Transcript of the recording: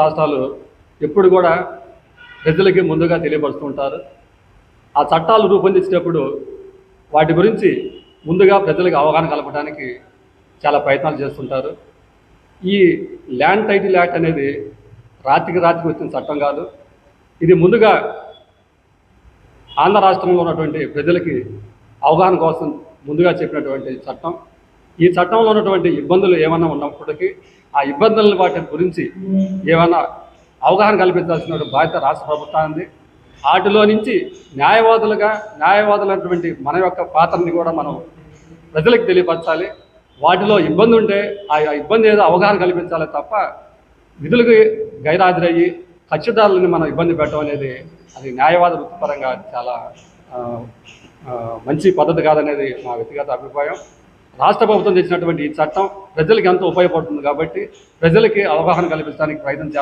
రాష్ట్రాలు ఎప్పుడు కూడా ప్రజలకి ముందుగా తెలియపరుస్తుంటారు ఆ చట్టాలు రూపొందించేటప్పుడు వాటి గురించి ముందుగా ప్రజలకు అవగాహన కలపడానికి చాలా ప్రయత్నాలు చేస్తుంటారు. ఈ ల్యాండ్ టైటిల్ యాక్ట్ అనేది రాత్రికి రాత్రికి వచ్చిన చట్టం కాదు. ఇది ముందుగా ఆంధ్ర రాష్ట్రంలో ఉన్నటువంటి ప్రజలకి అవగాహన కోసం ముందుగా చెప్పినటువంటి చట్టం. ఈ చట్టంలో ఉన్నటువంటి ఇబ్బందులు ఏమైనా ఉన్నప్పటికీ ఆ ఇబ్బందుల వాటి గురించి ఏమైనా అవగాహన కల్పించాల్సిన బాధ్యత రాష్ట్ర ప్రభుత్వానికి వాటిలో నుంచి న్యాయవాదులుగా న్యాయవాదులైనటువంటి మన యొక్క పాత్రని కూడా మనం ప్రజలకు తెలియపరచాలి. వాటిలో ఇబ్బంది ఉంటే ఆ ఇబ్బంది ఏదో అవగాహన కల్పించాలి తప్ప విధులకు గైరాజరయ్యి కక్షిదారులని మనం ఇబ్బంది పెట్టడం అనేది అది న్యాయవాద వృత్తిపరంగా చాలా మంచి పద్ధతి కాదనేది మా వ్యక్తిగత అభిప్రాయం. రాష్ట్ర ప్రభుత్వం తెచ్చినటువంటి ఈ చట్టం ప్రజలకు ఎంతో ఉపయోగపడుతుంది కాబట్టి ప్రజలకి అవగాహన కల్పించడానికి ప్రయత్నం